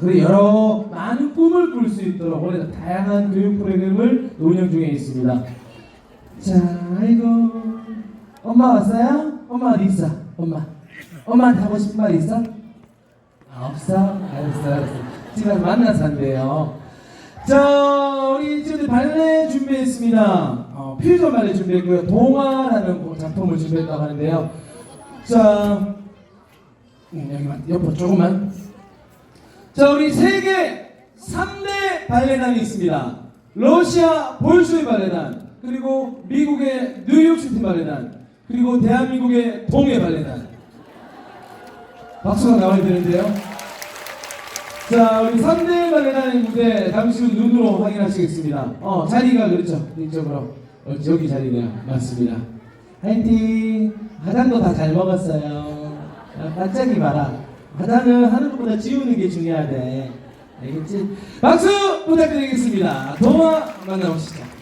그리고 여러 많은 꿈을 꿀 수 있도록 올해 다양한 교육 프로그램을 운영 중에 있습니다. 자, 아이고. 엄마 왔어요? 엄마 어디 있어? 엄마. 엄마한테 하고 싶은 말 있어? 아, 없어? 알았어, 알았어. 가서 만나서 한대요. 자, 우리 지금 발레 준비했습니다. 어, 퓨전 발레 준비했고요. 동화라는 그 작품을 준비했다고 하는데요. 자, 음, 여기만, 옆으로 조금만. 자, 우리 세계 3대 발레단이 있습니다. 러시아 볼쇼이 발레단, 그리고 미국의 뉴욕시티 발레단, 그리고 대한민국의 동해 발레단. 박수가 나와야 되는데요. 자, 우리 3대 발레단의 무대 잠시 후 눈으로 확인하시겠습니다. 어, 자리가 그렇죠. 이쪽으로. 어, 여기 자리네요. 맞습니다. 화이팅! 화장도 다 잘 먹었어요. 아, 반짝이 마라. 화장은 하는 것보다 지우는 게 중요하대. 알겠지? 박수 부탁드리겠습니다. 동화 만나보시죠.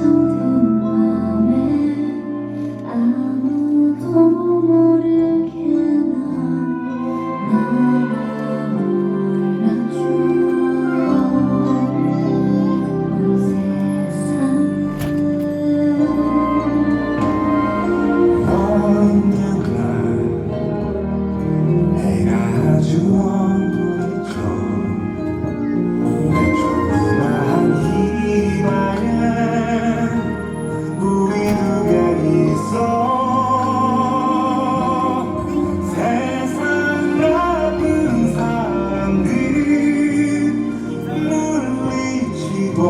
잠 기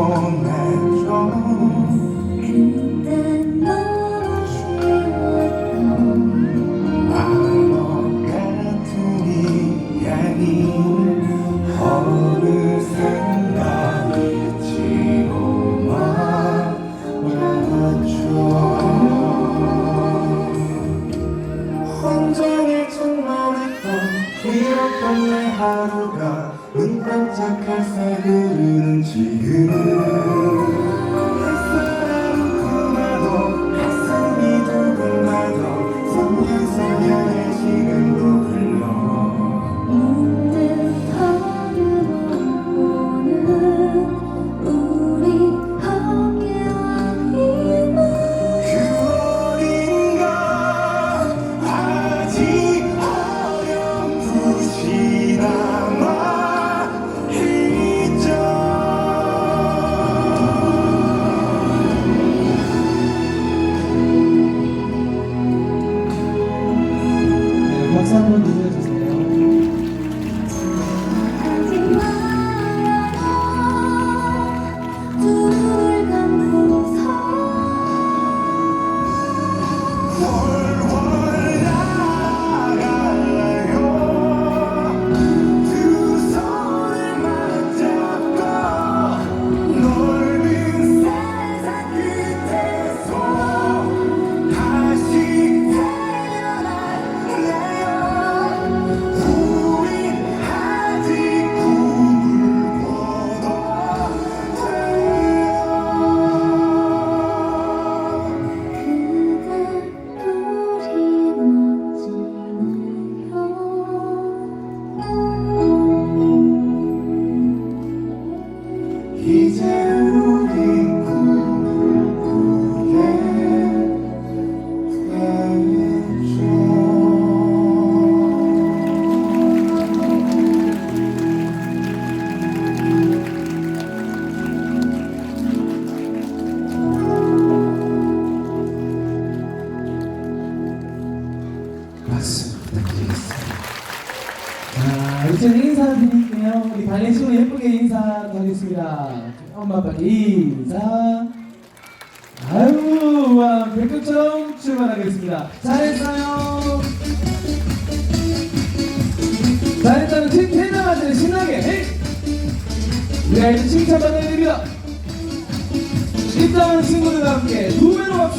어느새 나 잊지도 말았죠 혼전히 충만했던 길었던 내 하루가 눈 반짝할 새그 잠깐만요. 우리 발레식으로 예쁘게 인사하겠습니다. 엄마 아빠께 인사. 아유, 와, 백금처럼 출발하겠습니다. 잘했어요. 잘했다는 칭찬하자마자 신나게. 에이! 우리 아이들 칭찬받아야 됩니다. 1등하는 친구들과 함께 두 배로 박수.